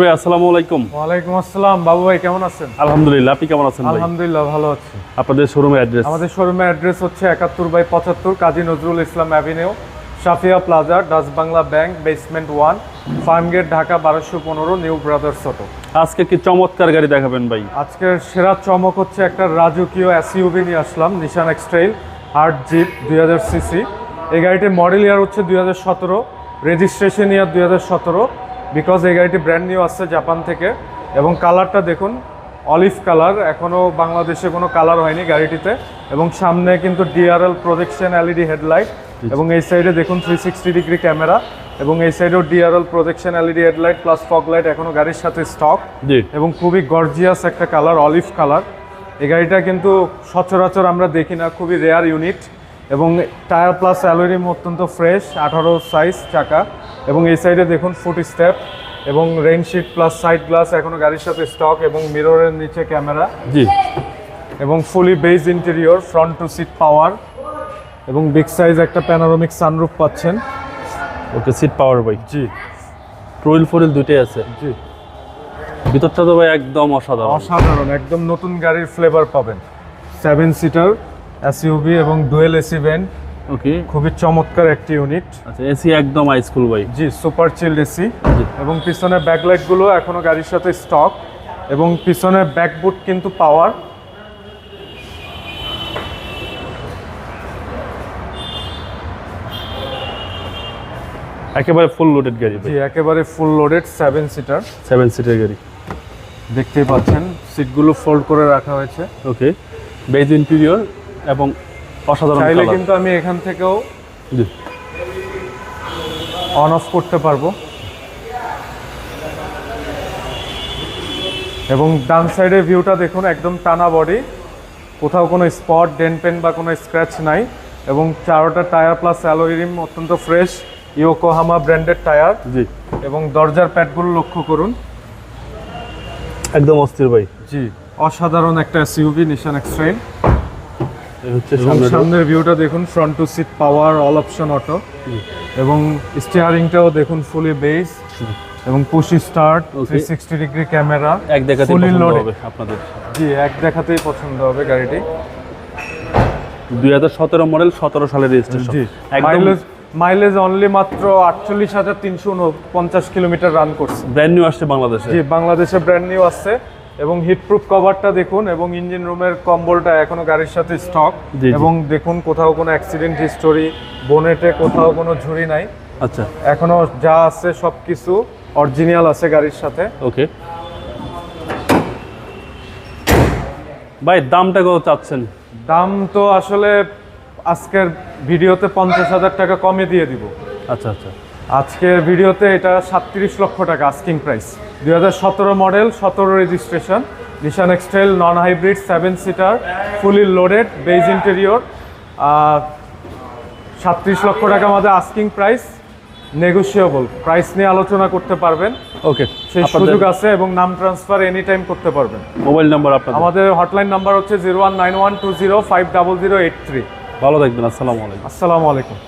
ভাই আসসালামু আলাইকুম। ওয়ালাইকুম আসসালাম। বাবু ভাই কেমন আছেন? আলহামদুলিল্লাহ আপনি কেমন আছেন আলহামদুলিল্লাহ ভালো আছি। আপনাদের শোরুমের অ্যাড্রেস আমাদের শোরুমের অ্যাড্রেস হচ্ছে একাত্তর বাই পঁচাত্তর Kazi Nazrul Islam avenue Safia plaza Dutch Bangla bank basement one Farmgate Dhaka বারোশো পনেরো নিউ ব্রাদার্স অটো। আজকে কি চমৎকার গাড়ি দেখাবেন ভাই? আজকের সেরা চমক হচ্ছে একটা রাজকীয় এসইউভি নিয়ে আসলাম নিশান এক্সট্রেইল আর্ট জিপ দুই হাজার সিসি। এই গাড়িটির মডেল ইয়ার হচ্ছে দুই হাজার সতেরো রেজিস্ট্রেশন ইয়ার দুই হাজার সতেরো বিকজ এই গাড়িটি ব্র্যান্ড নিউ আসছে জাপান থেকে। এবং কালারটা দেখুন অলিভ কালার এখনও বাংলাদেশে কোনো কালার হয়নি গাড়িটিতে। এবং সামনে কিন্তু ডিআরএল প্রজেকশন এলইডি হেডলাইট এবং এই সাইডে দেখুন থ্রি সিক্সটি ডিগ্রি ক্যামেরা এবং এই সাইডেও DRL projection LED headlight plus fog light এখনও গাড়ির সাথে স্টক এবং খুবই গর্জিয়াস একটা কালার অলিভ কালার। এই গাড়িটা কিন্তু সচরাচর আমরা দেখি না খুবই রেয়ার ইউনিট এবং টায়ার প্লাস অ্যালোরিম অত্যন্ত ফ্রেশ আঠারো সাইজ চাকা এবং এই সাইডে দেখুন ফুট স্টেপ এবং রেইনশিট প্লাস সাইড গ্লাস এখনও গাড়ির সাথে স্টক এবং মিররের নিচে ক্যামেরা জি। এবং fully beige interior front two seat power এবং বিগ সাইজ একটা প্যানোরামিক সানরুফ পাচ্ছেন। ওকে সিট পাওয়ার বাইক জি। প্রোইল ফোরিল দুইটাই আছে। জি। ভিতরটা তো ভাই একদম অসাধারণ। অসাধারণ একদম নতুন গাড়ির ফ্লেভার পাবেন। সেভেন সিটার এসইউভি এবং ডুয়েল এসি ভ্যান ওকে খুবই চমৎকার একটি ইউনিট আচ্ছা এসি একদম হাইস্কুল ভাই জি সুপার চিল্ড এসি। এবং পিছনে ব্যাকলাইটগুলো এখনও গাড়ির সাথে স্টক এবং পিছনে ব্যাকবুট কিন্তু পাওয়ার একেবারে ফুল লোডেড গাড়ি জি একেবারে full loaded seven seater seven সিটের গাড়ি। দেখতেই পাচ্ছেন সিটগুলো ফোল্ড করে রাখা হয়েছে। ওকে বেজ ইন্টেরিয়র এবং অসাধারণ চাইলে কিন্তু আমি এখান থেকেও জি। অন অফ করতে পারব। এবং ডান সাইডের ভিউটা দেখুন একদম টানা বডি কোথাও কোনো স্পট ডেন পেন বা কোনো স্ক্র্যাচ নাই। এবং চারোটা টায়ার প্লাস অ্যালোরিম অত্যন্ত ফ্রেশ ইয়োকোহামা ব্র্যান্ডেড টায়ার জি। এবং দরজার প্যাডগুলো লক্ষ্য করুন। একদম অস্থির ভাই। জি অসাধারণ একটা এসইউভি নিশান এক্সট্রেন এই হচ্ছে এবং সামনে সামনের ভিউটা দেখুন front two seat power all option auto এবং স্টিয়ারিংটাও দেখুন ফুলি বেস এবং push start Okay. Three sixty degree camera এক দেখাতে পছন্দ হবে আপনাদের। জি এক দেখাতেই পছন্দ হবে গাড়িটি। দুই হাজার সতেরো মডেল সতেরো সালের রেজিস্ট্রেশন জি একদম মাইলেজ অনলি মাত্র আটচল্লিশ হাজার তিনশো পঞ্চাশ কিলোমিটার রান করছে। ব্র্যান্ড নিউ আসছে বাংলাদেশে। জি বাংলাদেশে ব্র্যান্ড নিউ আসছে। এবং হিটপ্রুফ কভারটা দেখুন এবং ইঞ্জিন রুমের কম্বলটা এখনও গাড়ির সাথে স্টক। এবং দেখুন কোথাও কোনো অ্যাক্সিডেন্ট হিস্টোরি বোনেটে কোথাও কোনো ঝুড়ি নাই। আচ্ছা। এখনও যা আছে সব কিছু অরিজিনাল আছে গাড়ির সাথে। ওকে। ভাই দামটা কত চাচ্ছেন? দাম তো আসলে আজকের ভিডিওতে পঞ্চাশ হাজার টাকা কমে দিয়ে দিব। আচ্ছা আচ্ছা। আজকের ভিডিওতে এটা সাতত্রিশ লক্ষ টাকা আস্কিং প্রাইস দুই হাজার সতেরো মডেল সতেরো registration Nissan X Trail non hybrid seven seater fully loaded beige interior সাতত্রিশ লক্ষ টাকা আমাদের আস্কিং প্রাইস নেগোসিয়েবল প্রাইস নিয়ে আলোচনা করতে পারবেন। ওকে সেই সুযোগ আছে এবং নাম ট্রান্সফার এনি টাইম করতে পারবেন। মোবাইল নাম্বার আপনার আমাদের হটলাইন নাম্বার হচ্ছে zero one nine one two zero five double zero eight three ভালো থাকবেন আসসালামু আলাইকুম। আসসালামু আলাইকুম।